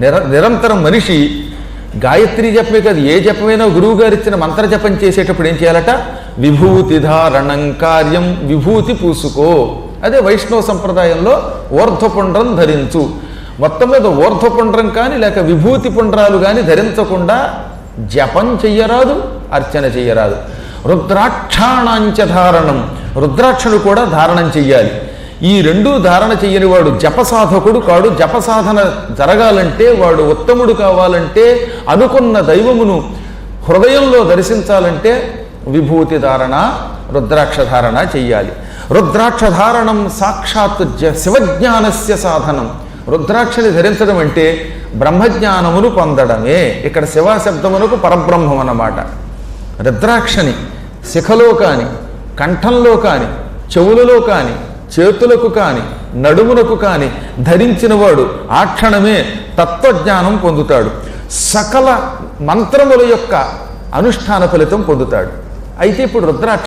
నిర నిరంతరం మనిషి గాయత్రి జపమే కాదు ఏ జపమైనా గురువు గారు ఇచ్చిన మంత్ర జపం చేసేటప్పుడు ఏం చేయాలట? విభూతి ధారణం కార్యం విభూతి పూసుకో. అదే వైష్ణవ సంప్రదాయంలో ఓర్ధపుండ్రం ధరించు. మొత్తం మీద ఓర్ధపుండ్రం కానీ లేక విభూతి పుండ్రాలు కానీ ధరించకుండా జపం చెయ్యరాదు అర్చన చెయ్యరాదు. రుద్రాక్షాణాంచ ధారణం. రుద్రాక్షను కూడా ధారణం చెయ్యాలి. ఈ రెండూ ధారణ చెయ్యని వాడు జపసాధకుడు కాడు. జపసాధన జరగాలంటే వాడు ఉత్తముడు కావాలంటే అనుకున్న దైవమును హృదయంలో దర్శించాలంటే విభూతి ధారణ రుద్రాక్ష ధారణ చెయ్యాలి. రుద్రాక్ష ధారణం సాక్షాత్ జ శివజ్ఞానస్య సాధనం. రుద్రాక్షని ధరించడం అంటే బ్రహ్మజ్ఞానమును పొందడమే. ఇక్కడ శివ శబ్దమునకు పరబ్రహ్మం అన్నమాట. రుద్రాక్షని శిఖలో కానీ కంఠంలో కానీ చెవులలో కానీ చేతులకు కాని నడుమునకు కాని ధరించినవాడు ఆ క్షణమే తత్వజ్ఞానం పొందుతాడు. సకల మంత్రముల యొక్క అనుష్ఠాన ఫలితం పొందుతాడు. అయితే ఇప్పుడు రుద్రాక్ష